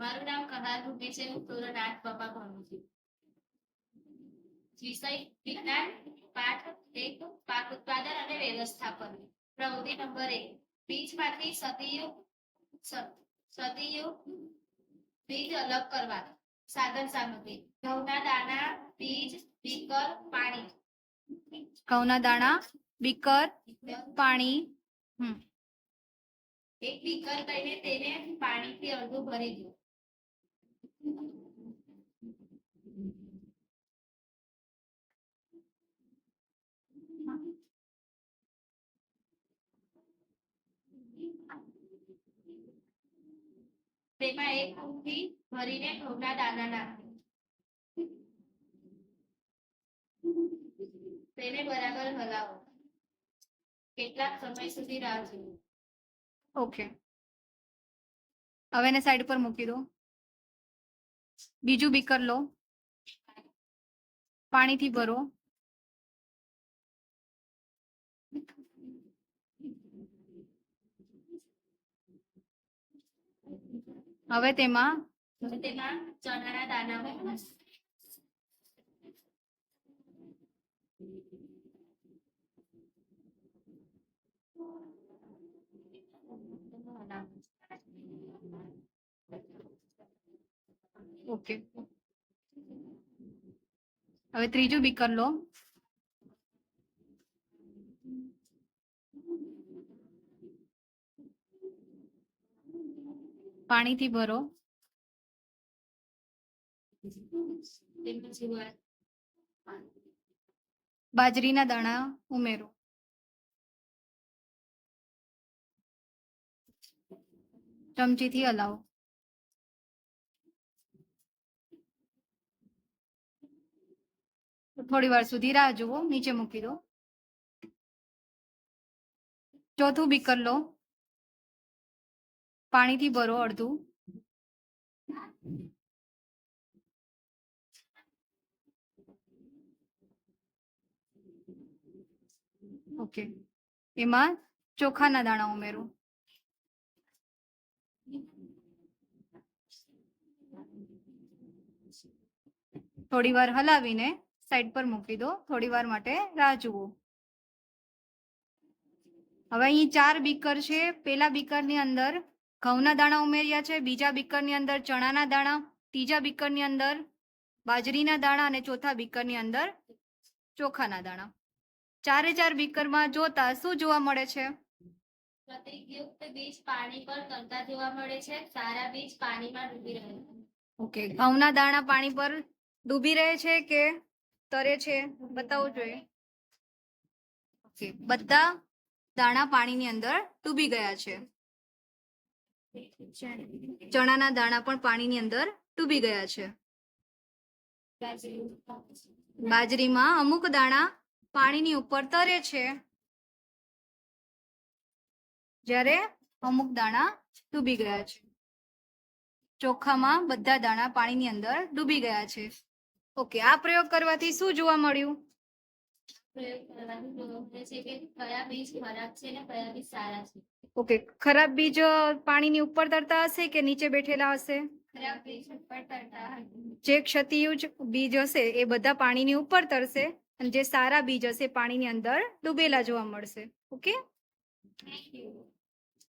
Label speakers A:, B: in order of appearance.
A: મારું નામ કહાર આઠ બમા ભણું છું. વિષય વિજ્ઞાન, પાઠ એક પાક ઉત્પાદન અને વ્યવસ્થાપન. પ્રવૃત્તિ નંબર એક, બીજમાંથી સદીયુગ સ- બીજ અલગ કરવા. સાધન સામગ્રી. ઘઉંના દાણા, બીજ, બીકર, પાણી.
B: ઘઉંના દાણા, બીકર, પાણી. હમ.
A: એક બીકર લઈને તેને પાણીથી અડધું ભરી દો. તેમાં એક મુઠ્ઠી ભરીને ઘઉંના દાણા નાખો. તેને બરાબર હલાવો. કેટલાક સમય સુધી રાહ જુઓ
B: ઓકે હવે એને સાઈડ પર મૂકી દો. બીજું બીકર લો. પાણીથી ભરો. હવે તેમાં
A: તેમાં ચણાના દાણા
B: ઓકે. હવે ત્રીજું બીકર લો. પાણીથી ભરો. બાજરીના દાણા ઉમેરો. ચમચીથી હલાવો. થોડી વાર સુધી રાહ જુઓ, નીચે મૂકી દો. ચોથું બીકર લો. પાણીથી ભરો અડધું. ઓકે. એમાં ચોખાના દાણા ઉમેરો. થોડી વાર હલાવીને સાઈડ પર મૂકી દો થોડી વાર માટે રાહ જુઓ. હવે અહીં ચાર બીકર છે. પેલા બીકરની અંદર ઘઉંના દાણા ઉમેર્યા છે બીજા બીકરની અંદર ચણાના દાણા ત્રીજા બીકરની અંદર બાજરીના દાણા અને ચોથા બીકરની અંદર ચોખાના દાણા. ચારે ચાર બીકરમાં જોતા શું જોવા મળે છે?
A: પ્રતિયુક્ત બીજ પાણી પર તરતા જોવા મળે છે. સારા બીજ પાણીમાં ડૂબી રહે છે.
B: ઓકે ઘઉંના દાણા પાણી પર ડૂબી રહે છે કે તરે છે, બતાવવું જોઈએ. ઓકે બધા દાણા પાણીની અંદર ડૂબી ગયા છે. ચણાના દાણા પણ પાણીની અંદર ડૂબી ગયા છે. બાજરીમાં અમુક દાણા પાણીની ઉપર તરે છે. જ્યારે અમુક દાણા ડૂબી ગયા છે. ચોખામાં બધા દાણા પાણીની અંદર ડૂબી ગયા છે. ઓકે આ પ્રયોગ કરવાથી શું જોવા મળ્યું?
A: પ્રયોગ કરવાથી છે કે કયા બીજ ખરાબ છે અને કયા બીજ સારા છે.
B: ઓકે ખરાબ બીજ પાણીની ઉપર તરતા હશે કે નીચે બેઠેલા હશે?
A: ખરાબ બીજ ઉપર તરતા
B: જે ક્ષતિયુજ બીજ હશે એ બધા પાણીની ઉપર તરશે અને જે સારા બીજ હશે પાણીની અંદર ડૂબેલા જોવા મળશે. ઓકે?
A: Thank you.